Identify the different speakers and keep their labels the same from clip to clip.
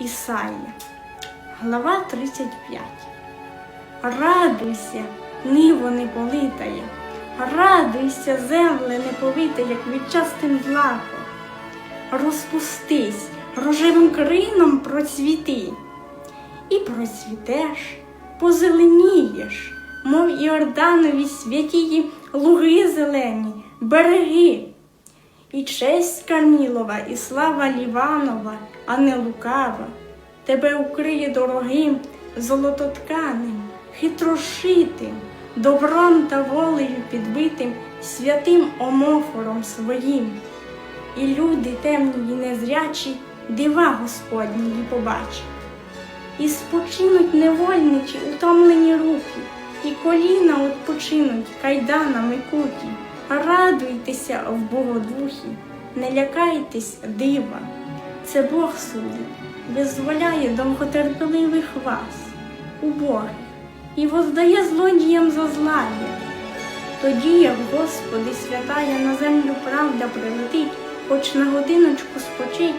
Speaker 1: Ісая, глава 35. Радуйся, ниво не политає, радуйся, земле не повита, як відчастим злаком. Розпустись, рожевим крином процвіти, і процвітеш, позеленієш, мов Іорданові святії луги зелені, береги. І честь Камілова, і слава Ліванова, а не лукава, тебе укриє дорогим, золототканим, хитрошитим, добром та волею підбитим, святим омофором своїм. І люди темні й незрячі дива Господнії побачать. І спочинуть невольничі утомлені руки, і коліна odpoczинуть кайданами куті. Радуйтеся в Богодухі, не лякайтесь дива. Це Бог судить, визволяє довготерпеливих вас, убогих, і воздає злодіям за злає. Тоді, як Господи святая на землю правда прилетить, хоч на годиночку спочить,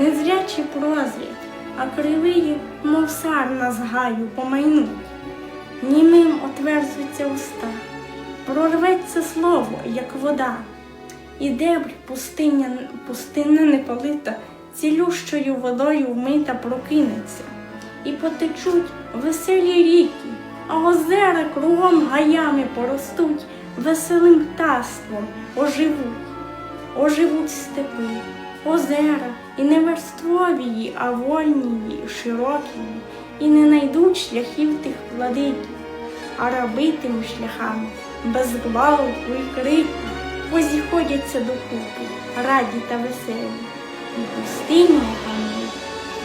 Speaker 1: незрячі прозрять, а кривиї, мов сарна з гаю, помайнуть. Німим отверзуться уста, прорветься слово, як вода, і дебрь пустиня, пустинна неполита, цілющою водою вмита прокинеться, і потечуть веселі ріки, а озера кругом гаями поростуть, веселим птаством оживуть, оживуть степи, озера, і не верствовії, а вольнії, широкії, і не найдуть шляхів тих владиків, а рабитимуть шляхами, без гвалту і крику, позіходяться докупи, раді та веселі, і пустині пані,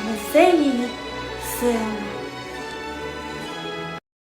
Speaker 1: веселі сели.